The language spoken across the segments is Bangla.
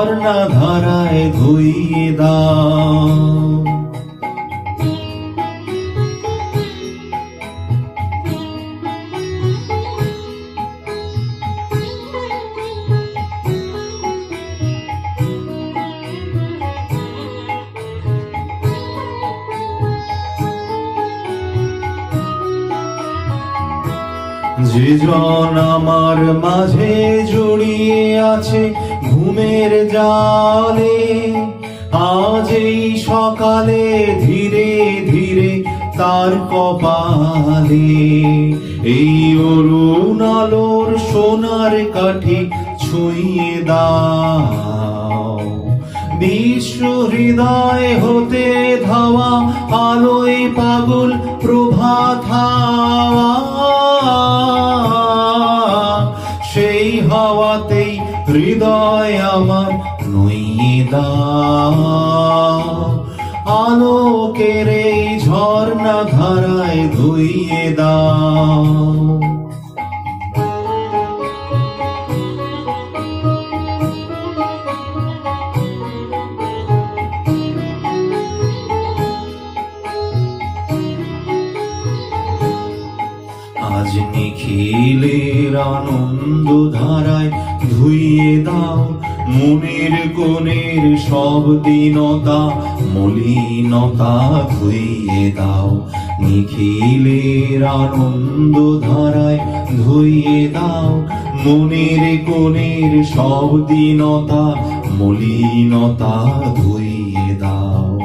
ঝর্ণা ধারায় ধুইয়ে দাও। যে জন আমার মাঝে জড়িয়ে আছে ঘুমের জালে। আজ এই সকালে ধীরে ধীরে তার কপালে এই অরুণ আলোর সোনার কাঠি ছুঁয়ে দাও। বিশ্ব হৃদয় হতে ধাওয়া আলোয় পাগল প্রভাত হাওয়া। হৃদয় আমার নইয়ে আলোকের এই ঝর্ণা ধারায় ধুইয়ে দাও আজ নিখিলের আনন্দ ধারায় ধুইয়ে দাও মনের কোণের সব দীনতা, মলিনতা ধুইয়ে দাও। নিখিলের আনন্দ ধারায় ধুইয়ে দাও মনের কোণের সব দীনতা, মলিনতা ধুইয়ে দাও।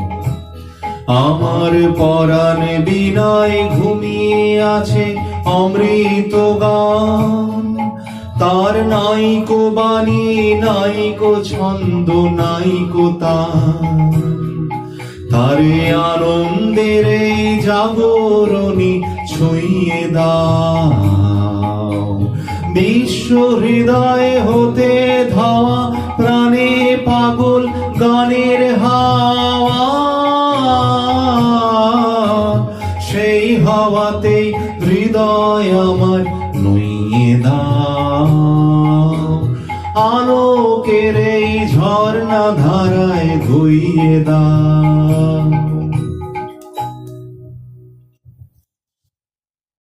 আমার পরাণ বিনায় ঘুমিয়ে আছে অমৃত গান। তার নাইকো বাণী নাইকো ছন্দ নাইকো তান তারে। আনন্দের জাগরণী ছুঁয়ে দাও। বিশ্ব হৃদয় হতে ধাওয়া প্রাণে পাগল গানের হাওয়া। সেই হাওয়াতে হৃদয় আমার নুইয়ে দাও। আলোকের এই ঝর্ণা ধারায় ধুইয়ে দাও